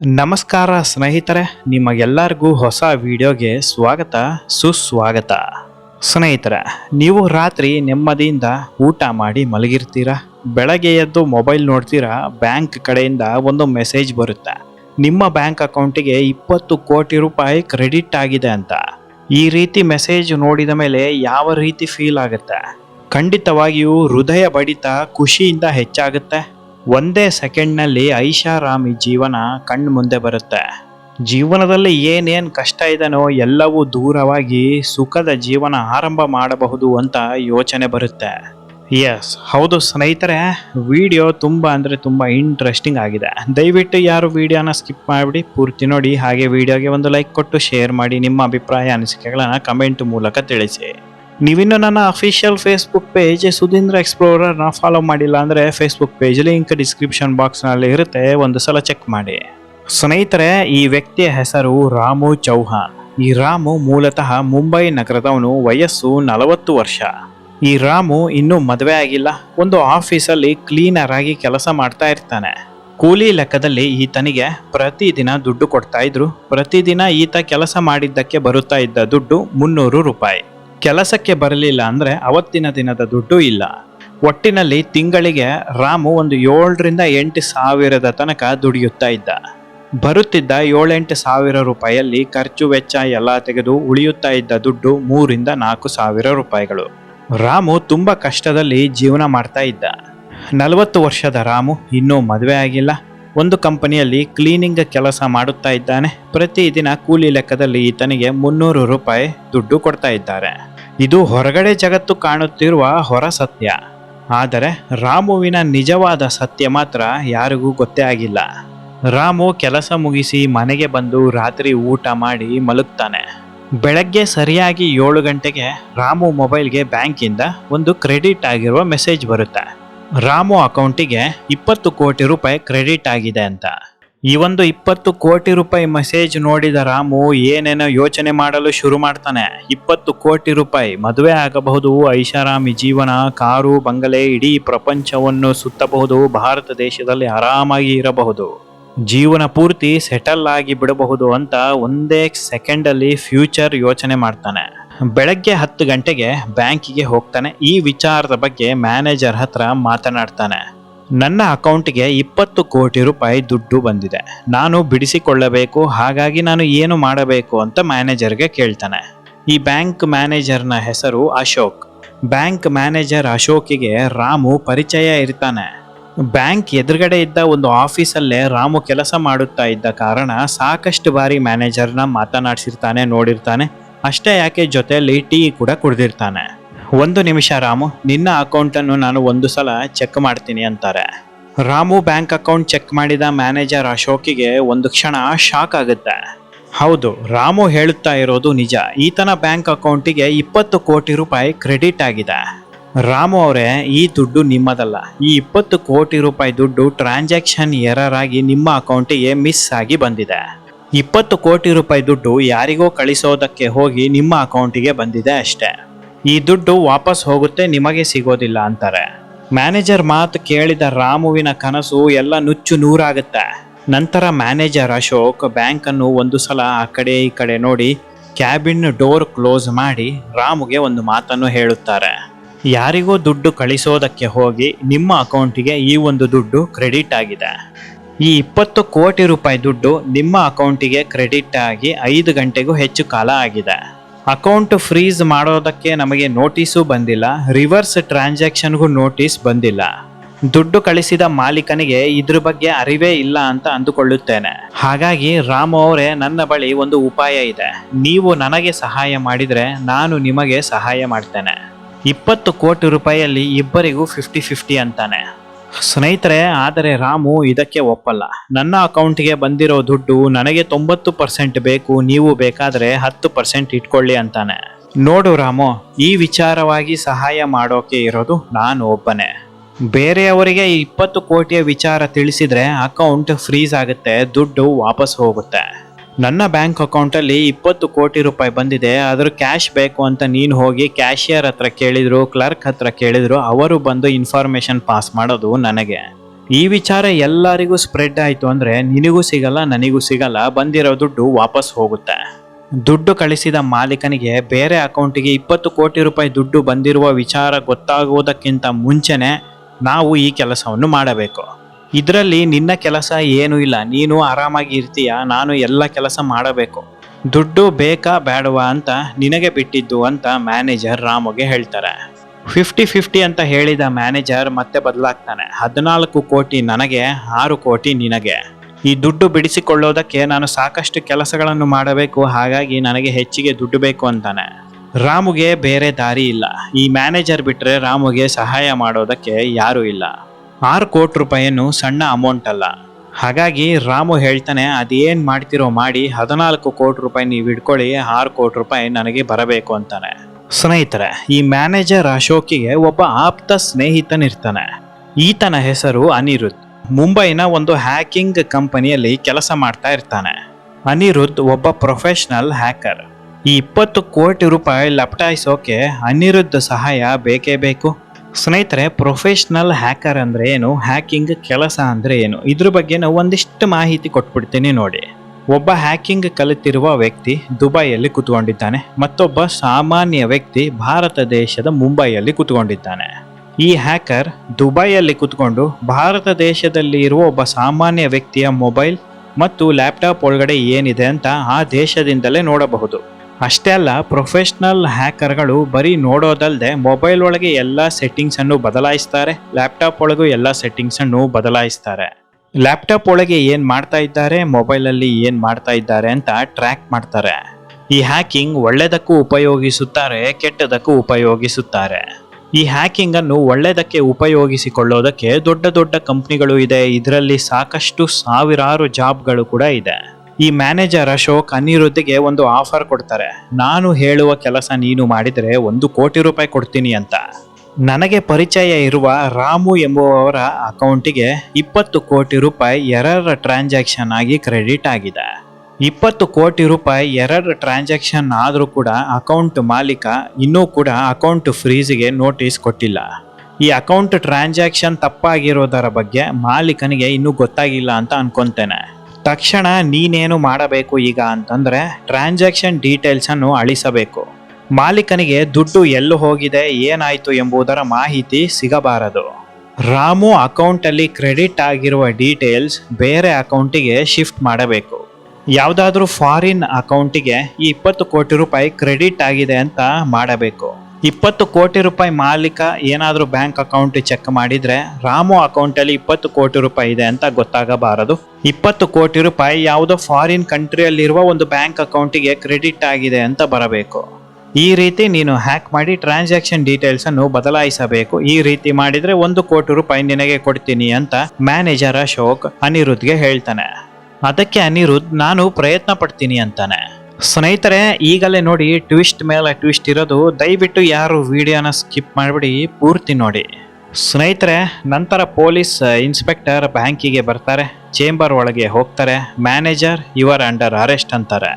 ನಮಸ್ಕಾರ ಸ್ನೇಹಿತರೆ, ನಿಮಗೆಲ್ಲರಿಗೂ ಹೊಸ ವಿಡಿಯೋಗೆ ಸ್ವಾಗತ, ಸುಸ್ವಾಗತ. ಸ್ನೇಹಿತರೆ, ನೀವು ರಾತ್ರಿ ನೆಮ್ಮದಿಯಿಂದ ಊಟ ಮಾಡಿ ಮಲಗಿರ್ತೀರಾ? ಬೆಳಗ್ಗೆ ಎದ್ದು ಮೊಬೈಲ್ ನೋಡ್ತೀರಾ? ಬ್ಯಾಂಕ್ ಕಡೆಯಿಂದ ಒಂದು ಮೆಸೇಜ್ ಬರುತ್ತೆ. ನಿಮ್ಮ ಬ್ಯಾಂಕ್ ಅಕೌಂಟಿಗೆ ಇಪ್ಪತ್ತು ಕೋಟಿ ರೂಪಾಯಿ ಕ್ರೆಡಿಟ್ ಆಗಿದೆ ಅಂತ. ಈ ರೀತಿ ಮೆಸೇಜ್ ನೋಡಿದ ಮೇಲೆ ಯಾವ ರೀತಿ ಫೀಲ್ ಆಗುತ್ತೆ? ಖಂಡಿತವಾಗಿಯೂ ಹೃದಯ ಬಡಿತ ಖುಷಿಯಿಂದ ಹೆಚ್ಚಾಗುತ್ತೆ. ಒಂದೇ ಸೆಕೆಂಡ್ನಲ್ಲಿ ಐಷಾರಾಮಿ ಜೀವನ ಕಣ್ಣು ಮುಂದೆ ಬರುತ್ತೆ. ಜೀವನದಲ್ಲಿ ಏನೇನು ಕಷ್ಟ ಇದೆನೋ ಎಲ್ಲವೂ ದೂರವಾಗಿ ಸುಖದ ಜೀವನ ಆರಂಭ ಮಾಡಬಹುದು ಅಂತ ಯೋಚನೆ ಬರುತ್ತೆ. ಎಸ್ ಹೌದು ಸ್ನೇಹಿತರೆ ವಿಡಿಯೋ ತುಂಬ ಅಂದರೆ ತುಂಬ ಇಂಟ್ರೆಸ್ಟಿಂಗ್ ಆಗಿದೆ. ದಯವಿಟ್ಟು ಯಾರು ವಿಡಿಯೋನ ಸ್ಕಿಪ್ ಮಾಡಿಬಿಡಿ, ಪೂರ್ತಿ ನೋಡಿ. ಹಾಗೆ ವಿಡಿಯೋಗೆ ಒಂದು ಲೈಕ್ ಕೊಟ್ಟು ಶೇರ್ ಮಾಡಿ ನಿಮ್ಮ ಅಭಿಪ್ರಾಯ ಅನಿಸಿಕೆಗಳನ್ನು ಕಮೆಂಟ್ ಮೂಲಕ ತಿಳಿಸಿ. ನೀವಿನ್ನು ನನ್ನ ಅಫಿಷಿಯಲ್ ಫೇಸ್ಬುಕ್ ಪೇಜ್ ಸುಧೀಂದ್ರ ಎಕ್ಸ್ಪ್ಲೋರರ್ನ ಫಾಲೋ ಮಾಡಿಲ್ಲ ಅಂದರೆ ಫೇಸ್ಬುಕ್ ಪೇಜ್ ಲಿಂಕ್ ಡಿಸ್ಕ್ರಿಪ್ಷನ್ ಬಾಕ್ಸ್ನಲ್ಲಿ ಇರುತ್ತೆ, ಒಂದು ಸಲ ಚೆಕ್ ಮಾಡಿ. ಸ್ನೇಹಿತರೆ, ಈ ವ್ಯಕ್ತಿಯ ಹೆಸರು ರಾಮು ಚೌಹಾನ್ ಈ ರಾಮು ಮೂಲತಃ ಮುಂಬೈ ನಗರದವನು, ವಯಸ್ಸು ನಲವತ್ತು ವರ್ಷ. ಈ ರಾಮು ಇನ್ನೂ ಮದುವೆ ಆಗಿಲ್ಲ, ಒಂದು ಆಫೀಸಲ್ಲಿ ಕ್ಲೀನರ್ ಆಗಿ ಕೆಲಸ ಮಾಡ್ತಾ ಇರ್ತಾನೆ. ಕೂಲಿ ಲೆಕ್ಕದಲ್ಲಿ ಈತನಿಗೆ ಪ್ರತಿದಿನ ದುಡ್ಡು ಕೊಡ್ತಾ ಇದ್ರು. ಪ್ರತಿದಿನ ಈತ ಕೆಲಸ ಮಾಡಿದ್ದಕ್ಕೆ ಬರುತ್ತಾ ಇದ್ದ ದುಡ್ಡು ಮುನ್ನೂರು ರೂಪಾಯಿ. ಕೆಲಸಕ್ಕೆ ಬರಲಿಲ್ಲ ಅಂದ್ರೆ ಅವತ್ತಿನ ದಿನದ ದುಡ್ಡು ಇಲ್ಲ. ಒಟ್ಟಿನಲ್ಲಿ ತಿಂಗಳಿಗೆ ರಾಮು ಒಂದು ಏಳರಿಂದ ಎಂಟು ಸಾವಿರದ ತನಕ ದುಡಿಯುತ್ತಾ ಇದ್ದ. ಬರುತ್ತಿದ್ದ ಏಳೆಂಟು ಸಾವಿರ ರೂಪಾಯಲ್ಲಿ ಖರ್ಚು ವೆಚ್ಚ ಎಲ್ಲ ತೆಗೆದು ಉಳಿಯುತ್ತಾ ಇದ್ದ ದುಡ್ಡು ಮೂರಿಂದ ನಾಲ್ಕು ಸಾವಿರ ರೂಪಾಯಿಗಳು. ರಾಮು ತುಂಬ ಕಷ್ಟದಲ್ಲಿ ಜೀವನ ಮಾಡ್ತಾ ಇದ್ದ. ನಲವತ್ತು ವರ್ಷದ ರಾಮು ಇನ್ನೂ ಮದುವೆ ಆಗಿಲ್ಲ. ಒಂದು ಕಂಪನಿಯಲ್ಲಿ ಕ್ಲೀನಿಂಗ್ ಕೆಲಸ ಮಾಡುತ್ತಾ ಇದ್ದಾನೆ. ಪ್ರತಿದಿನ ಕೂಲಿ ಲೆಕ್ಕದಲ್ಲಿ ಈತನಿಗೆ ಮುನ್ನೂರು ರೂಪಾಯಿ ದುಡ್ಡು ಕೊಡ್ತಾ ಇದ್ದಾರೆ. ಇದು ಹೊರಗಡೆ ಜಗತ್ತು ಕಾಣುತ್ತಿರುವ ಹೊರ ಸತ್ಯ. ಆದರೆ ರಾಮುವಿನ ನಿಜವಾದ ಸತ್ಯ ಮಾತ್ರ ಯಾರಿಗೂ ಗೊತ್ತೇ ಆಗಿಲ್ಲ. ರಾಮು ಕೆಲಸ ಮುಗಿಸಿ ಮನೆಗೆ ಬಂದು ರಾತ್ರಿ ಊಟ ಮಾಡಿ ಮಲಗ್ತಾನೆ. ಬೆಳಗ್ಗೆ ಸರಿಯಾಗಿ ಏಳು ಗಂಟೆಗೆ ರಾಮು ಮೊಬೈಲ್ಗೆ ಬ್ಯಾಂಕಿಂದ ಒಂದು ಕ್ರೆಡಿಟ್ ಆಗಿರುವ ಮೆಸೇಜ್ ಬರುತ್ತೆ. ರಾಮು ಅಕೌಂಟಿಗೆ ಇಪ್ಪತ್ತು ಕೋಟಿ ರೂಪಾಯಿ ಕ್ರೆಡಿಟ್ ಆಗಿದೆ ಅಂತ. ಈ ಒಂದು ಇಪ್ಪತ್ತು ಕೋಟಿ ರೂಪಾಯಿ ಮೆಸೇಜ್ ನೋಡಿದ ರಾಮು ಏನೇನೋ ಯೋಚನೆ ಮಾಡಲು ಶುರು ಮಾಡ್ತಾನೆ. ಇಪ್ಪತ್ತು ಕೋಟಿ ರೂಪಾಯಿ ಮದುವೆ ಆಗಬಹುದು, ಐಷಾರಾಮಿ ಜೀವನ, ಕಾರು, ಬಂಗಲೆ, ಇಡೀ ಪ್ರಪಂಚವನ್ನು ಸುತ್ತಬಹುದು, ಭಾರತ ದೇಶದಲ್ಲಿ ಆರಾಮಾಗಿ ಇರಬಹುದು. ಜೀವನ ಪೂರ್ತಿ ಸೆಟಲ್ ಆಗಿ ಬಿಡಬಹುದು ಅಂತ ಒಂದೇ ಸೆಕೆಂಡಲ್ಲಿ ಫ್ಯೂಚರ್ ಯೋಚನೆ ಮಾಡ್ತಾನೆ. ಬೆಳಗ್ಗೆ ಹತ್ತು ಗಂಟೆಗೆ ಬ್ಯಾಂಕಿಗೆ ಹೋಗ್ತಾನೆ. ಈ ವಿಚಾರದ ಬಗ್ಗೆ ಮ್ಯಾನೇಜರ್ ಹತ್ರ ಮಾತನಾಡ್ತಾನೆ. ನನ್ನ ಅಕೌಂಟ್ಗೆ ಇಪ್ಪತ್ತು ಕೋಟಿ ರೂಪಾಯಿ ದುಡ್ಡು ಬಂದಿದೆ. ನಾನು ಬಿಡಿಸಿಕೊಳ್ಳಬೇಕು, ಹಾಗಾಗಿ ನಾನು ಏನು ಮಾಡಬೇಕು ಅಂತ ಮ್ಯಾನೇಜರ್ಗೆ ಕೇಳ್ತಾನೆ. ಈ ಬ್ಯಾಂಕ್ ಮ್ಯಾನೇಜರ್ನ ಹೆಸರು ಅಶೋಕ್. ಬ್ಯಾಂಕ್ ಮ್ಯಾನೇಜರ್ ಅಶೋಕಿಗೆ ರಾಮು ಪರಿಚಯ ಇರ್ತಾನೆ. ಬ್ಯಾಂಕ್ ಎದುರುಗಡೆ ಇದ್ದ ಒಂದು ಆಫೀಸಲ್ಲೇ ರಾಮು ಕೆಲಸ ಮಾಡುತ್ತಾ ಇದ್ದ ಕಾರಣ ಸಾಕಷ್ಟು ಬಾರಿ ಮ್ಯಾನೇಜರ್ನ ಮಾತನಾಡಿಸಿರ್ತಾನೆ, ನೋಡಿರ್ತಾನೆ. ಅಷ್ಟೇ ಯಾಕೆ ಜೊತೆಯಲ್ಲಿ ಟೀ ಕೂಡ ಕುಡ್ದಿರ್ತಾನೆ. ಒಂದು ನಿಮಿಷ ರಾಮು, ನಿನ್ನ ಅಕೌಂಟನ್ನು ನಾನು ಒಂದು ಸಲ ಚೆಕ್ ಮಾಡ್ತೀನಿ ಅಂತಾರೆ. ರಾಮು ಬ್ಯಾಂಕ್ ಅಕೌಂಟ್ ಚೆಕ್ ಮಾಡಿದ ಮ್ಯಾನೇಜರ್ ಅಶೋಕಿಗೆ ಒಂದು ಕ್ಷಣ ಶಾಕ್ ಆಗುತ್ತೆ. ಹೌದು, ರಾಮು ಹೇಳುತ್ತಾ ಇರೋದು ನಿಜ. ಈತನ ಬ್ಯಾಂಕ್ ಅಕೌಂಟಿಗೆ ಇಪ್ಪತ್ತು ಕೋಟಿ ರೂಪಾಯಿ ಕ್ರೆಡಿಟ್ ಆಗಿದೆ. ರಾಮು ಅವರೇ, ಈ ದುಡ್ಡು ನಿಮ್ಮದಲ್ಲ. ಈ ಇಪ್ಪತ್ತು ಕೋಟಿ ರೂಪಾಯಿ ದುಡ್ಡು ಟ್ರಾನ್ಸಾಕ್ಷನ್ ಎರರ್ ಆಗಿ ನಿಮ್ಮ ಅಕೌಂಟಿಗೆ ಮಿಸ್ ಆಗಿ ಬಂದಿದೆ. ಇಪ್ಪತ್ತು ಕೋಟಿ ರೂಪಾಯಿ ದುಡ್ಡು ಯಾರಿಗೋ ಕಳಿಸೋದಕ್ಕೆ ಹೋಗಿ ನಿಮ್ಮ ಅಕೌಂಟಿಗೆ ಬಂದಿದೆ ಅಷ್ಟೇ. ಈ ದುಡ್ಡು ವಾಪಸ್ ಹೋಗುತ್ತೆ, ನಿಮಗೆ ಸಿಗೋದಿಲ್ಲ ಅಂತಾರೆ. ಮ್ಯಾನೇಜರ್ ಮಾತು ಕೇಳಿದ ರಾಮುವಿನ ಕನಸು ಎಲ್ಲ ನುಚ್ಚು ನೂರಾಗುತ್ತೆ. ನಂತರ ಮ್ಯಾನೇಜರ್ ಅಶೋಕ್ ಬ್ಯಾಂಕನ್ನು ಒಂದು ಸಲ ಆ ಕಡೆ ಈ ಕಡೆ ನೋಡಿ, ಕ್ಯಾಬಿನ್ ಡೋರ್ ಕ್ಲೋಸ್ ಮಾಡಿ ರಾಮುಗೆ ಒಂದು ಮಾತನ್ನು ಹೇಳುತ್ತಾರೆ. ಯಾರಿಗೋ ದುಡ್ಡು ಕಳಿಸೋದಕ್ಕೆ ಹೋಗಿ ನಿಮ್ಮ ಅಕೌಂಟಿಗೆ ಈ ಒಂದು ದುಡ್ಡು ಕ್ರೆಡಿಟ್ ಆಗಿದೆ. ಈ ಇಪ್ಪತ್ತು ಕೋಟಿ ರೂಪಾಯಿ ದುಡ್ಡು ನಿಮ್ಮ ಅಕೌಂಟಿಗೆ ಕ್ರೆಡಿಟ್ ಆಗಿ ಐದು ಗಂಟೆಗೂ ಹೆಚ್ಚು ಕಾಲ ಆಗಿದೆ. ಅಕೌಂಟ್ ಫ್ರೀಸ್ ಮಾಡೋದಕ್ಕೆ ನಮಗೆ ನೋಟಿಸು ಬಂದಿಲ್ಲ, ರಿವರ್ಸ್ ಟ್ರಾನ್ಸಾಕ್ಷನ್ಗೂ ನೋಟಿಸ್ ಬಂದಿಲ್ಲ. ದುಡ್ಡು ಕಳಿಸಿದ ಮಾಲೀಕನಿಗೆ ಇದ್ರ ಬಗ್ಗೆ ಅರಿವೇ ಇಲ್ಲ ಅಂತ ಅಂದುಕೊಳ್ಳುತ್ತೇನೆ. ಹಾಗಾಗಿ ರಾಮು ಅವರೇ, ನನ್ನ ಬಳಿ ಒಂದು ಉಪಾಯ ಇದೆ. ನೀವು ನನಗೆ ಸಹಾಯ ಮಾಡಿದರೆ ನಾನು ನಿಮಗೆ ಸಹಾಯ ಮಾಡ್ತೇನೆ. ಇಪ್ಪತ್ತು ಕೋಟಿ ರೂಪಾಯಿಯಲ್ಲಿ ಇಬ್ಬರಿಗೂ ಫಿಫ್ಟಿ ಫಿಫ್ಟಿ ಅಂತಾನೆ. ಸ್ನೇಹಿತರೆ, ಆದರೆ ರಾಮು ಇದಕ್ಕೆ ಒಪ್ಪಲ್ಲ. ನನ್ನ ಅಕೌಂಟ್ಗೆ ಬಂದಿರೋ ದುಡ್ಡು ನನಗೆ ತೊಂಬತ್ತು ಪರ್ಸೆಂಟ್ ಬೇಕು, ನೀವು ಬೇಕಾದರೆ ಹತ್ತು ಪರ್ಸೆಂಟ್ ಇಟ್ಕೊಳ್ಳಿ ಅಂತಾನೆ. ನೋಡು ರಾಮು, ಈ ವಿಚಾರವಾಗಿ ಸಹಾಯ ಮಾಡೋಕೆ ಇರೋದು ನಾನು ಒಬ್ಬನೇ. ಬೇರೆಯವರಿಗೆ ಇಪ್ಪತ್ತು ಕೋಟಿಯ ವಿಚಾರ ತಿಳಿಸಿದ್ರೆ ಅಕೌಂಟ್ ಫ್ರೀಸ್ ಆಗುತ್ತೆ, ದುಡ್ಡು ವಾಪಸ್ ಹೋಗುತ್ತೆ. ನನ್ನ ಬ್ಯಾಂಕ್ ಅಕೌಂಟಲ್ಲಿ ಇಪ್ಪತ್ತು ಕೋಟಿ ರೂಪಾಯಿ ಬಂದಿದೆ ಅದ್ರ ಕ್ಯಾಶ್ ಬೇಕು ಅಂತ ನೀನು ಹೋಗಿ ಕ್ಯಾಶಿಯರ್ ಹತ್ರ ಕೇಳಿದ್ರು, ಕ್ಲರ್ಕ್ ಹತ್ರ ಕೇಳಿದ್ರು, ಅವರು ಬಂದು ಇನ್ಫಾರ್ಮೇಶನ್ ಪಾಸ್ ಮಾಡೋದು ನನಗೆ. ಈ ವಿಚಾರ ಎಲ್ಲರಿಗೂ ಸ್ಪ್ರೆಡ್ ಆಯಿತು ಅಂದರೆ ನಿನಗೂ ಸಿಗಲ್ಲ, ನನಗೂ ಸಿಗಲ್ಲ, ಬಂದಿರೋ ದುಡ್ಡು ವಾಪಸ್ ಹೋಗುತ್ತೆ. ದುಡ್ಡು ಕಳಿಸಿದ ಮಾಲೀಕನಿಗೆ ಬೇರೆ ಅಕೌಂಟಿಗೆ ಇಪ್ಪತ್ತು ಕೋಟಿ ರೂಪಾಯಿ ದುಡ್ಡು ಬಂದಿರುವ ವಿಚಾರ ಗೊತ್ತಾಗುವುದಕ್ಕಿಂತ ಮುಂಚೆನೆ ನಾವು ಈ ಕೆಲಸವನ್ನು ಮಾಡಬೇಕು. ಇದರಲ್ಲಿ ನಿನ್ನ ಕೆಲಸ ಏನೂ ಇಲ್ಲ, ನೀನು ಆರಾಮಾಗಿ ಇರ್ತೀಯ? ನಾನು ಎಲ್ಲ ಕೆಲಸ ಮಾಡಬೇಕು. ದುಡ್ಡು ಬೇಕಾ ಬೇಡವಾ ಅಂತ ನಿನಗೆ ಬಿಟ್ಟಿದ್ದು ಅಂತ ಮ್ಯಾನೇಜರ್ ರಾಮುಗೆ ಹೇಳ್ತಾರೆ. ಫಿಫ್ಟಿ ಫಿಫ್ಟಿ ಅಂತ ಹೇಳಿದ ಮ್ಯಾನೇಜರ್ ಮತ್ತೆ ಬದಲಾಗ್ತಾನೆ. ಹದಿನಾಲ್ಕು ಕೋಟಿ ನನಗೆ, ಆರು ಕೋಟಿ ನಿನಗೆ. ಈ ದುಡ್ಡು ಬಿಡಿಸಿಕೊಳ್ಳೋದಕ್ಕೆ ನಾನು ಸಾಕಷ್ಟು ಕೆಲಸಗಳನ್ನು ಮಾಡಬೇಕು, ಹಾಗಾಗಿ ನನಗೆ ಹೆಚ್ಚಿಗೆ ದುಡ್ಡು ಬೇಕು ಅಂತಾನೆ. ರಾಮುಗೆ ಬೇರೆ ದಾರಿ ಇಲ್ಲ. ಈ ಮ್ಯಾನೇಜರ್ ಬಿಟ್ರೆ ರಾಮುಗೆ ಸಹಾಯ ಮಾಡೋದಕ್ಕೆ ಯಾರೂ ಇಲ್ಲ. ಆರು ಕೋಟಿ ರೂಪಾಯಿಯನ್ನು ಸಣ್ಣ ಅಮೌಂಟ್ ಅಲ್ಲ. ಹಾಗಾಗಿ ರಾಮು ಹೇಳ್ತಾನೆ, ಅದೇನ್ ಮಾಡ್ತಿರೋ ಮಾಡಿ, ಹದಿನಾಲ್ಕು ಕೋಟಿ ರೂಪಾಯಿ ನೀವು ಇಟ್ಕೊಳ್ಳಿ ಆರು ಕೋಟಿ ರೂಪಾಯಿ ನನಗೆ ಬರಬೇಕು ಅಂತಾನೆ. ಸ್ನೇಹಿತರೆ, ಈ ಮ್ಯಾನೇಜರ್ ಅಶೋಕಿಗೆ ಒಬ್ಬ ಆಪ್ತ ಸ್ನೇಹಿತನಿರ್ತಾನೆ. ಈತನ ಹೆಸರು ಅನಿರುದ್ಧ್. ಮುಂಬೈನ ಒಂದು ಹ್ಯಾಕಿಂಗ್ ಕಂಪನಿಯಲ್ಲಿ ಕೆಲಸ ಮಾಡ್ತಾ ಇರ್ತಾನೆ. ಅನಿರುದ್ಧ್ ಒಬ್ಬ ಪ್ರೊಫೆಷನಲ್ ಹ್ಯಾಕರ್ ಈ ಇಪ್ಪತ್ತು ಕೋಟಿ ರೂಪಾಯಿ ಲಪಟಾಯಿಸೋಕೆ ಅನಿರುದ್ಧ ಸಹಾಯ ಬೇಕೇ ಬೇಕು? ಸ್ನೇಹಿತರೆ ಪ್ರೊಫೆಷ್ನಲ್ ಹ್ಯಾಕರ್ ಅಂದರೆ ಏನು? ಹ್ಯಾಕಿಂಗ್ ಕೆಲಸ ಅಂದರೆ ಏನು? ಇದ್ರ ಬಗ್ಗೆ ನಾವು ಒಂದಿಷ್ಟು ಮಾಹಿತಿ ಕೊಟ್ಬಿಡ್ತೀನಿ ನೋಡಿ. ಒಬ್ಬ ಹ್ಯಾಕಿಂಗ್ ಕಲಿತಿರುವ ವ್ಯಕ್ತಿ ದುಬೈಯಲ್ಲಿ ಕೂತ್ಕೊಂಡಿದ್ದಾನೆ. ಮತ್ತೊಬ್ಬ ಸಾಮಾನ್ಯ ವ್ಯಕ್ತಿ ಭಾರತ ದೇಶದ ಮುಂಬೈಯಲ್ಲಿ ಕೂತ್ಕೊಂಡಿದ್ದಾನೆ. ಈ ಹ್ಯಾಕರ್ ದುಬೈಯಲ್ಲಿ ಕೂತ್ಕೊಂಡು ಭಾರತ ದೇಶದಲ್ಲಿ ಇರುವ ಒಬ್ಬ ಸಾಮಾನ್ಯ ವ್ಯಕ್ತಿಯ ಮೊಬೈಲ್ ಮತ್ತು ಲ್ಯಾಪ್ಟಾಪ್ ಒಳಗಡೆ ಏನಿದೆ ಅಂತ ಆ ದೇಶದಿಂದಲೇ ನೋಡಬಹುದು. ಅಷ್ಟೇ ಅಲ್ಲ ಪ್ರೊಫೆಷ್ನಲ್ ಹ್ಯಾಕರ್ಗಳು ಬರೀ ನೋಡೋದಲ್ಲದೆ ಮೊಬೈಲ್ ಒಳಗೆ ಎಲ್ಲ ಸೆಟ್ಟಿಂಗ್ಸ್ ಅನ್ನು ಬದಲಾಯಿಸ್ತಾರೆ ಲ್ಯಾಪ್ಟಾಪ್ ಒಳಗೂ ಎಲ್ಲ ಸೆಟ್ಟಿಂಗ್ಸ್ ಅನ್ನು ಬದಲಾಯಿಸ್ತಾರೆ. ಲ್ಯಾಪ್ಟಾಪ್ ಒಳಗೆ ಏನು ಮಾಡ್ತಾ ಇದ್ದಾರೆ ಮೊಬೈಲ್ ಅಲ್ಲಿ ಏನ್ ಮಾಡ್ತಾ ಇದ್ದಾರೆ ಅಂತ ಟ್ರ್ಯಾಕ್ ಮಾಡ್ತಾರೆ. ಈ ಹ್ಯಾಕಿಂಗ್ ಒಳ್ಳೆದಕ್ಕೂ ಉಪಯೋಗಿಸುತ್ತಾರೆ, ಕೆಟ್ಟದಕ್ಕೂ ಉಪಯೋಗಿಸುತ್ತಾರೆ. ಈ ಹ್ಯಾಕಿಂಗ್ ಅನ್ನು ಒಳ್ಳೆದಕ್ಕೆ ಉಪಯೋಗಿಸಿಕೊಳ್ಳೋದಕ್ಕೆ ದೊಡ್ಡ ದೊಡ್ಡ ಕಂಪ್ನಿಗಳು ಇದೆ, ಇದರಲ್ಲಿ ಸಾಕಷ್ಟು ಸಾವಿರಾರು ಜಾಬ್ಗಳು ಕೂಡ ಇದೆ. ಈ ಮ್ಯಾನೇಜರ್ ಅಶೋಕ್ ಅನಿರುದ್ಧಿಗೆ ಒಂದು ಆಫರ್ ಕೊಡ್ತಾರೆ. ನಾನು ಹೇಳುವ ಕೆಲಸ ನೀನು ಮಾಡಿದರೆ ಒಂದು ಕೋಟಿ ರೂಪಾಯಿ ಕೊಡ್ತೀನಿ ಅಂತ. ನನಗೆ ಪರಿಚಯ ಇರುವ ರಾಮು ಎಂಬುವವರ ಅಕೌಂಟಿಗೆ ಇಪ್ಪತ್ತು ಕೋಟಿ ರೂಪಾಯಿ ಎರರ್ ಟ್ರಾನ್ಸಾಕ್ಷನ್ ಆಗಿ ಕ್ರೆಡಿಟ್ ಆಗಿದೆ. ಇಪ್ಪತ್ತು ಕೋಟಿ ರೂಪಾಯಿ ಎರರ್ ಟ್ರಾನ್ಸಾಕ್ಷನ್ ಆದರೂ ಕೂಡ ಅಕೌಂಟ್ ಮಾಲೀಕ ಇನ್ನೂ ಕೂಡ ಅಕೌಂಟ್ ಫ್ರೀಸ್ಗೆ ನೋಟಿಸ್ ಕೊಟ್ಟಿಲ್ಲ. ಈ ಅಕೌಂಟ್ ಟ್ರಾನ್ಸಾಕ್ಷನ್ ತಪ್ಪಾಗಿರೋದರ ಬಗ್ಗೆ ಮಾಲೀಕನಿಗೆ ಇನ್ನೂ ಗೊತ್ತಾಗಿಲ್ಲ ಅಂತ ಅನ್ಕೊಂತೇನೆ. ತಕ್ಷಣ ನೀನೇನು ಮಾಡಬೇಕು ಈಗ ಅಂತಂದ್ರೆ ಟ್ರಾನ್ಸಾಕ್ಷನ್ ಡೀಟೇಲ್ಸ್ ಅನ್ನು ಅಳಿಸಬೇಕು. ಮಾಲೀಕನಿಗೆ ದುಡ್ಡು ಎಲ್ಲೂ ಹೋಗಿದೆ, ಏನಾಯ್ತು ಎಂಬುದರ ಮಾಹಿತಿ ಸಿಗಬಾರದು. ರಾಮು ಅಕೌಂಟಲ್ಲಿ ಕ್ರೆಡಿಟ್ ಆಗಿರುವ ಡೀಟೇಲ್ಸ್ ಬೇರೆ ಅಕೌಂಟಿಗೆ ಶಿಫ್ಟ್ ಮಾಡಬೇಕು. ಯಾವುದಾದ್ರೂ ಫಾರಿನ್ ಅಕೌಂಟಿಗೆ ಈ ಇಪ್ಪತ್ತು ಕೋಟಿ ರೂಪಾಯಿ ಕ್ರೆಡಿಟ್ ಆಗಿದೆ ಅಂತ ಮಾಡಬೇಕು. ಇಪ್ಪತ್ತು ಕೋಟಿ ರೂಪಾಯಿ ಮಾಲೀಕ ಏನಾದರೂ ಬ್ಯಾಂಕ್ ಅಕೌಂಟ್ ಚೆಕ್ ಮಾಡಿದ್ರೆ ರಾಮು ಅಕೌಂಟಲ್ಲಿ ಇಪ್ಪತ್ತು ಕೋಟಿ ರೂಪಾಯಿ ಇದೆ ಅಂತ ಗೊತ್ತಾಗಬಾರದು. ಇಪ್ಪತ್ತು ಕೋಟಿ ರೂಪಾಯಿ ಯಾವುದೋ ಫಾರಿನ್ ಕಂಟ್ರಿಯಲ್ಲಿರುವ ಒಂದು ಬ್ಯಾಂಕ್ ಅಕೌಂಟಿಗೆ ಕ್ರೆಡಿಟ್ ಆಗಿದೆ ಅಂತ ಬರಬೇಕು. ಈ ರೀತಿ ನೀನು ಹ್ಯಾಕ್ ಮಾಡಿ ಟ್ರಾನ್ಸಾಕ್ಷನ್ ಡೀಟೇಲ್ಸ್ ಅನ್ನು ಬದಲಾಯಿಸಬೇಕು. ಈ ರೀತಿ ಮಾಡಿದರೆ ಒಂದು ಕೋಟಿ ರೂಪಾಯಿ ನಿನಗೆ ಕೊಡ್ತೀನಿ ಅಂತ ಮ್ಯಾನೇಜರ್ ಅಶೋಕ್ ಅನಿರುದ್ಧ್ಗೆ ಹೇಳ್ತಾನೆ. ಅದಕ್ಕೆ ಅನಿರುದ್ಧ್, ನಾನು ಪ್ರಯತ್ನ ಪಡ್ತೀನಿ ಅಂತಾನೆ. ಸ್ನೇಹಿತರೆ, ಈಗಲೇ ನೋಡಿ ಟ್ವಿಸ್ಟ್ ಮೇಲೆ ಟ್ವಿಸ್ಟ್ ಇರೋದು. ದಯವಿಟ್ಟು ಯಾರು ವಿಡಿಯೋನ ಸ್ಕಿಪ್ ಮಾಡಿಬಿಡಿ, ಪೂರ್ತಿ ನೋಡಿ. ಸ್ನೇಹಿತರೆ, ನಂತರ ಪೊಲೀಸ್ ಇನ್ಸ್ಪೆಕ್ಟರ್ ಬ್ಯಾಂಕಿಗೆ ಬರ್ತಾರೆ. ಚೇಂಬರ್ ಒಳಗೆ ಹೋಗ್ತಾರೆ. ಮ್ಯಾನೇಜರ್ ಯುವರ್ ಅಂಡರ್ ಅರೆಸ್ಟ್ ಅಂತಾರೆ.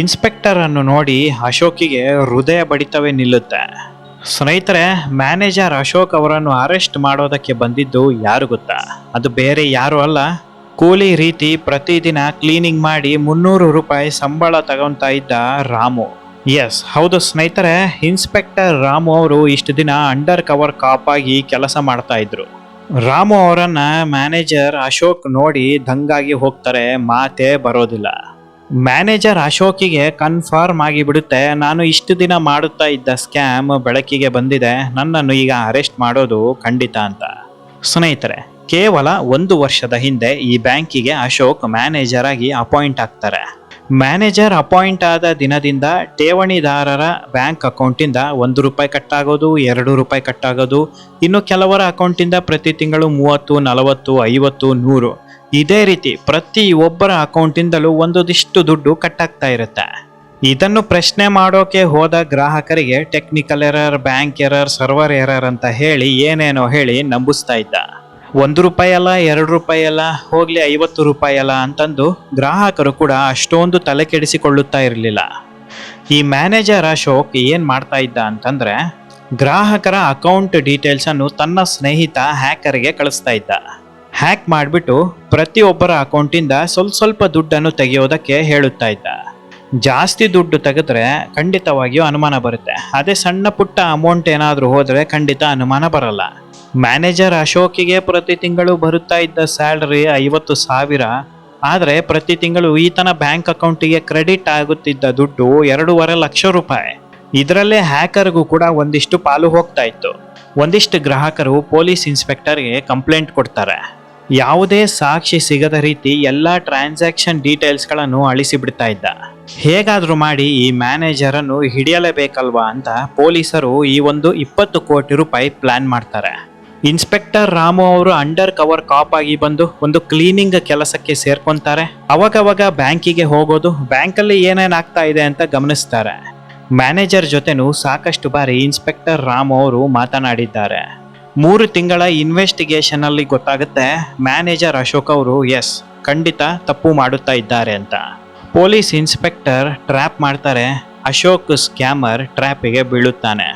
ಇನ್ಸ್ಪೆಕ್ಟರ್ ಅನ್ನು ನೋಡಿ ಅಶೋಕಿಗೆ ಹೃದಯ ಬಡಿತವೇ ನಿಲ್ಲುತ್ತೆ. ಸ್ನೇಹಿತರೆ ಮ್ಯಾನೇಜರ್ ಅಶೋಕ್ ಅವರನ್ನು ಅರೆಸ್ಟ್ ಮಾಡೋದಕ್ಕೆ ಬಂದಿದ್ದು ಯಾರು ಗೊತ್ತಾ? ಅದು ಬೇರೆ ಯಾರು ಅಲ್ಲ. ಕೂಲಿ ರೀತಿ ಪ್ರತಿದಿನ ಕ್ಲೀನಿಂಗ್ ಮಾಡಿ ಮುನ್ನೂರು ರೂಪಾಯಿ ಸಂಬಳ ತಗೊಂತ ಇದ್ದ ರಾಮು. ಎಸ್ ಹೌದು ಸ್ನೇಹಿತರೆ ಇನ್ಸ್ಪೆಕ್ಟರ್ ರಾಮು ಅವರು ಇಷ್ಟು ದಿನ ಅಂಡರ್ ಕವರ್ ಕಾಪ್ ಆಗಿ ಕೆಲಸ ಮಾಡ್ತಾ ಇದ್ರು. ರಾಮು ಅವರನ್ನ ಮ್ಯಾನೇಜರ್ ಅಶೋಕ್ ನೋಡಿ ದಂಗಾಗಿ ಹೋಗ್ತಾರೆ, ಮಾತೇ ಬರೋದಿಲ್ಲ. ಮ್ಯಾನೇಜರ್ ಅಶೋಕಿಗೆ ಕನ್ಫರ್ಮ್ ಆಗಿ ಬಿಡುತ್ತೆ ನಾನು ಇಷ್ಟು ದಿನ ಮಾಡುತ್ತಾ ಇದ್ದ ಸ್ಕ್ಯಾಮ್ ಬೆಳಕಿಗೆ ಬಂದಿದೆ, ನನ್ನನ್ನು ಈಗ ಅರೆಸ್ಟ್ ಮಾಡೋದು ಖಂಡಿತ ಅಂತ. ಸ್ನೇಹಿತರೆ ಕೇವಲ ಒಂದು ವರ್ಷದ ಹಿಂದೆ ಈ ಬ್ಯಾಂಕಿಗೆ ಅಶೋಕ್ ಮ್ಯಾನೇಜರ್ ಆಗಿ ಅಪಾಯಿಂಟ್ ಆಗ್ತಾರೆ. ಮ್ಯಾನೇಜರ್ ಅಪಾಯಿಂಟ್ ಆದ ದಿನದಿಂದ ಠೇವಣಿದಾರರ ಬ್ಯಾಂಕ್ ಅಕೌಂಟಿಂದ ಒಂದು ರೂಪಾಯಿ ಕಟ್ಟಾಗೋದು, ಎರಡು ರೂಪಾಯಿ ಕಟ್ಟಾಗೋದು, ಇನ್ನು ಕೆಲವರ ಅಕೌಂಟಿಂದ ಪ್ರತಿ ತಿಂಗಳು ಮೂವತ್ತು, ನಲವತ್ತು, ಐವತ್ತು, ನೂರು. ಇದೇ ರೀತಿ ಪ್ರತಿ ಒಬ್ಬರ ಅಕೌಂಟಿಂದಲೂ ಒಂದೊಂದಿಷ್ಟು ದುಡ್ಡು ಕಟ್ಟಾಗ್ತಾ ಇರುತ್ತೆ. ಇದನ್ನು ಪ್ರಶ್ನೆ ಮಾಡೋಕೆ ಹೋದ ಗ್ರಾಹಕರಿಗೆ technical error, bank error, server error ಅಂತ ಹೇಳಿ ಏನೇನೋ ಹೇಳಿ ನಂಬಿಸ್ತಾ ಇದ್ದ. ಒಂದು ರೂಪಾಯಿ ಅಲ್ಲ, ಎರಡು ರೂಪಾಯಿ ಅಲ್ಲ, ಹೋಗ್ಲಿ ಐವತ್ತು ರೂಪಾಯಿ ಅಲ್ಲ ಅಂತಂದು ಗ್ರಾಹಕರು ಕೂಡ ಅಷ್ಟೊಂದು ತಲೆ ಕೆಡಿಸಿಕೊಳ್ಳುತ್ತಾ ಇರಲಿಲ್ಲ. ಈ ಮ್ಯಾನೇಜರ್ ಅಶೋಕ್ ಏನು ಮಾಡ್ತಾ ಇದ್ದ ಅಂತಂದ್ರೆ ಗ್ರಾಹಕರ ಅಕೌಂಟ್ ಡೀಟೇಲ್ಸ್ ಅನ್ನು ತನ್ನ ಸ್ನೇಹಿತ ಹ್ಯಾಕರ್ಗೆ ಕಳಿಸ್ತಾ ಇದ್ದ. ಹ್ಯಾಕ್ ಮಾಡಿಬಿಟ್ಟು ಪ್ರತಿಯೊಬ್ಬರ ಅಕೌಂಟಿಂದ ಸ್ವಲ್ಪ ಸ್ವಲ್ಪ ದುಡ್ಡನ್ನು ತೆಗೆಯೋದಕ್ಕೆ ಹೇಳುತ್ತಾ ಇದ್ದ. ಜಾಸ್ತಿ ದುಡ್ಡು ತೆಗೆದ್ರೆ ಖಂಡಿತವಾಗಿಯೂ ಅನುಮಾನ ಬರುತ್ತೆ. ಅದೇ ಸಣ್ಣ ಪುಟ್ಟ ಅಮೌಂಟ್ ಏನಾದರೂ ಹೋದರೆ ಖಂಡಿತ ಅನುಮಾನ ಬರಲ್ಲ. ಮ್ಯಾನೇಜರ್ ಅಶೋಕಿಗೆ ಪ್ರತಿ ತಿಂಗಳು ಬರುತ್ತಾ ಇದ್ದ ಸ್ಯಾಲ್ರಿ ಐವತ್ತು ಸಾವಿರ. ಆದರೆ ಪ್ರತಿ ತಿಂಗಳು ಈತನ ಬ್ಯಾಂಕ್ ಅಕೌಂಟಿಗೆ ಕ್ರೆಡಿಟ್ ಆಗುತ್ತಿದ್ದ ದುಡ್ಡು ಎರಡೂವರೆ ಲಕ್ಷ ರೂಪಾಯಿ. ಇದರಲ್ಲೇ ಹ್ಯಾಕರ್ಗೂ ಕೂಡ ಒಂದಿಷ್ಟು ಪಾಲು ಹೋಗ್ತಾ ಇತ್ತು. ಒಂದಿಷ್ಟು ಗ್ರಾಹಕರು ಪೊಲೀಸ್ ಇನ್ಸ್ಪೆಕ್ಟರ್ಗೆ ಕಂಪ್ಲೇಂಟ್ ಕೊಡ್ತಾರೆ. ಯಾವುದೇ ಸಾಕ್ಷಿ ಸಿಗದ ರೀತಿ ಎಲ್ಲ ಟ್ರಾನ್ಸಾಕ್ಷನ್ ಡೀಟೇಲ್ಸ್ಗಳನ್ನು ಅಳಿಸಿಬಿಡ್ತಾ ಇದ್ದ. ಹೇಗಾದರೂ ಮಾಡಿ ಈ ಮ್ಯಾನೇಜರನ್ನು ಹಿಡಿಯಲೇಬೇಕಲ್ವಾ ಅಂತ ಪೊಲೀಸರು ಈ ಒಂದು ಇಪ್ಪತ್ತು ಕೋಟಿ ರೂಪಾಯಿ ಪ್ಲಾನ್ ಮಾಡ್ತಾರೆ. ಇನ್ಸ್ಪೆಕ್ಟರ್ ರಾಮು ಅವರು ಅಂಡರ್ ಕವರ್ ಕಾಪ್ ಆಗಿ ಬಂದು ಒಂದು ಕ್ಲೀನಿಂಗ್ ಕೆಲಸಕ್ಕೆ ಸೇರ್ಕೊಂತಾರೆ. ಅವಾಗವಾಗ ಬ್ಯಾಂಕಿಗೆ ಹೋಗೋದು, ಬ್ಯಾಂಕಲ್ಲಿ ಏನೇನು ಆಗ್ತಾ ಇದೆ ಅಂತ ಗಮನಿಸ್ತಾರೆ. ಮ್ಯಾನೇಜರ್ ಜೊತೆನೂ ಸಾಕಷ್ಟು ಬಾರಿ ಇನ್ಸ್ಪೆಕ್ಟರ್ ರಾಮು ಅವರು ಮಾತನಾಡಿದ್ದಾರೆ. ಮೂರು ತಿಂಗಳ ಇನ್ವೆಸ್ಟಿಗೇಷನ್ ಅಲ್ಲಿ ಗೊತ್ತಾಗುತ್ತೆ, ಮ್ಯಾನೇಜರ್ ಅಶೋಕ್ ಅವರು, ಎಸ್, ಖಂಡಿತ ತಪ್ಪು ಮಾಡುತ್ತಾ ಇದ್ದಾರೆ ಅಂತ. ಪೊಲೀಸ್ ಇನ್ಸ್ಪೆಕ್ಟರ್ ಟ್ರ್ಯಾಪ್ ಮಾಡ್ತಾರೆ, ಅಶೋಕ್ ಸ್ಕ್ಯಾಮರ್ ಟ್ರ್ಯಾಪಿಗೆ ಬೀಳುತ್ತಾನೆ.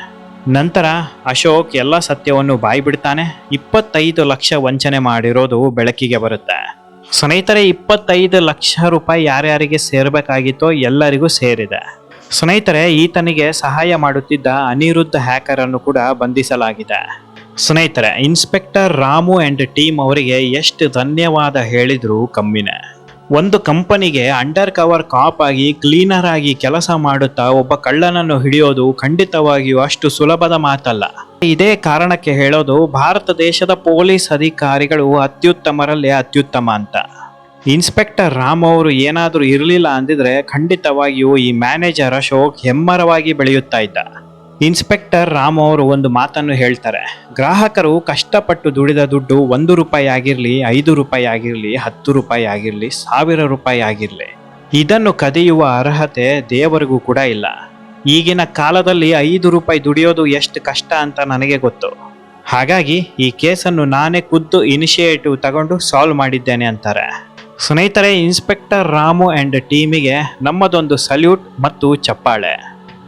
ನಂತರ ಅಶೋಕ್ ಎಲ್ಲ ಸತ್ಯವನ್ನು ಬಾಯಿ ಬಿಡ್ತಾನೆ ಇಪ್ಪತ್ತೈದು ಲಕ್ಷ ವಂಚನೆ ಮಾಡಿರೋದು ಬೆಳಕಿಗೆ ಬರುತ್ತೆ. ಸ್ನೇಹಿತರೆ, ಇಪ್ಪತ್ತೈದು ಲಕ್ಷ ರೂಪಾಯಿ ಯಾರ್ಯಾರಿಗೆ ಸೇರಬೇಕಾಗಿತ್ತೋ ಎಲ್ಲರಿಗೂ ಸೇರಿದೆ. ಸ್ನೇಹಿತರೆ, ಈತನಿಗೆ ಸಹಾಯ ಮಾಡುತ್ತಿದ್ದ ಅನಿರುದ್ಧ ಹ್ಯಾಕರ್ ಅನ್ನು ಕೂಡ ಬಂಧಿಸಲಾಗಿದೆ. ಸ್ನೇಹಿತರೆ, ಇನ್ಸ್ಪೆಕ್ಟರ್ ರಾಮು ಅಂಡ್ ಟೀಮ್ ಅವರಿಗೆ ಎಷ್ಟು ಧನ್ಯವಾದ ಹೇಳಿದ್ರು ಕಮ್ಮಿನೇ. ಒಂದು ಕಂಪನಿಗೆ ಅಂಡರ್ ಕವರ್ ಕಾಪ್ ಆಗಿ ಕ್ಲೀನರ್ ಆಗಿ ಕೆಲಸ ಮಾಡುತ್ತಾ ಒಬ್ಬ ಕಳ್ಳನನ್ನು ಹಿಡಿಯೋದು ಖಂಡಿತವಾಗಿಯೂ ಅಷ್ಟು ಸುಲಭದ ಮಾತಲ್ಲ. ಇದೇ ಕಾರಣಕ್ಕೆ ಹೇಳೋದು, ಭಾರತ ದೇಶದ ಪೊಲೀಸ್ ಅಧಿಕಾರಿಗಳು ಅತ್ಯುತ್ತಮರಲ್ಲೇ ಅತ್ಯುತ್ತಮ ಅಂತ. ಇನ್ಸ್ಪೆಕ್ಟರ್ ರಾಮ್ ಅವರು ಏನಾದರೂ ಇರಲಿಲ್ಲ ಅಂದಿದ್ರೆ ಖಂಡಿತವಾಗಿಯೂ ಈ ಮ್ಯಾನೇಜರ್ ಅಶೋಕ್ ಹೆಮ್ಮರವಾಗಿ ಬೆಳೆಯುತ್ತಾ ಇದ್ದ. ಇನ್ಸ್ಪೆಕ್ಟರ್ ರಾಮ್ ಅವರು ಒಂದು ಮಾತನ್ನು ಹೇಳ್ತಾರೆ, ಗ್ರಾಹಕರು ಕಷ್ಟಪಟ್ಟು ದುಡಿದ ದುಡ್ಡು ಒಂದು ರೂಪಾಯಿ ಆಗಿರಲಿ, ಐದು ರೂಪಾಯಿ ಆಗಿರಲಿ, ಹತ್ತು ರೂಪಾಯಿ ಆಗಿರಲಿ, ಸಾವಿರ ರೂಪಾಯಿ ಆಗಿರಲಿ. ಇದನ್ನು ಕದಿಯುವ ಅರ್ಹತೆ ದೇವರಿಗೂ ಕೂಡ ಇಲ್ಲ. ಈಗಿನ ಕಾಲದಲ್ಲಿ ಐದು ರೂಪಾಯಿ ದುಡಿಯೋದು ಎಷ್ಟು ಕಷ್ಟ ಅಂತ ನನಗೆ ಗೊತ್ತು. ಹಾಗಾಗಿ ಈ ಕೇಸನ್ನು ನಾನೇ ಖುದ್ದು ಇನಿಷಿಯೇಟಿವ್ ತಗೊಂಡು ಸಾಲ್ವ್ ಮಾಡಿದ್ದೇನೆ ಅಂತಾರೆ. ಸ್ನೇಹಿತರೆ, ಇನ್ಸ್ಪೆಕ್ಟರ್ ರಾಮು ಆ್ಯಂಡ್ ಟೀಮಿಗೆ ನಮ್ಮದೊಂದು ಸಲ್ಯೂಟ್ ಮತ್ತು ಚಪ್ಪಾಳೆ.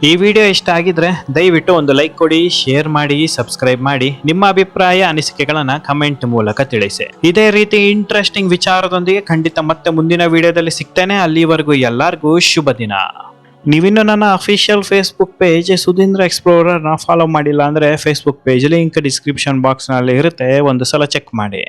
ಈ ವಿಡಿಯೋ ಇಷ್ಟ ಆಗಿದ್ರೆ ದಯವಿಟ್ಟು ಒಂದು ಲೈಕ್ ಕೊಡಿ, ಶೇರ್ ಮಾಡಿ, ಸಬ್ಸ್ಕ್ರೈಬ್ ಮಾಡಿ. ನಿಮ್ಮ ಅಭಿಪ್ರಾಯ, ಅನಿಸಿಕೆಗಳನ್ನ ಕಮೆಂಟ್ ಮೂಲಕ ತಿಳಿಸಿ. ಇದೇ ರೀತಿ ಇಂಟ್ರೆಸ್ಟಿಂಗ್ ವಿಚಾರದೊಂದಿಗೆ ಖಂಡಿತ ಮತ್ತೆ ಮುಂದಿನ ವಿಡಿಯೋದಲ್ಲಿ ಸಿಗ್ತೇನೆ. ಅಲ್ಲಿವರೆಗೂ ಎಲ್ಲರಿಗೂ ಶುಭ ದಿನ. ನೀವಿನ್ನು ನನ್ನ ಅಫಿಷಿಯಲ್ ಫೇಸ್ಬುಕ್ ಪೇಜ್ ಸುಧೀಂದ್ರ ಎಕ್ಸ್ಪ್ಲೋರರ್ನ ಫಾಲೋ ಮಾಡಿಲ್ಲ ಅಂದರೆ ಫೇಸ್ಬುಕ್ ಪೇಜ್ ಲಿಂಕ್ ಡಿಸ್ಕ್ರಿಪ್ಷನ್ ಬಾಕ್ಸ್ನಲ್ಲಿ ಇರುತ್ತೆ. ಒಂದು ಸಲ ಚೆಕ್ ಮಾಡಿ.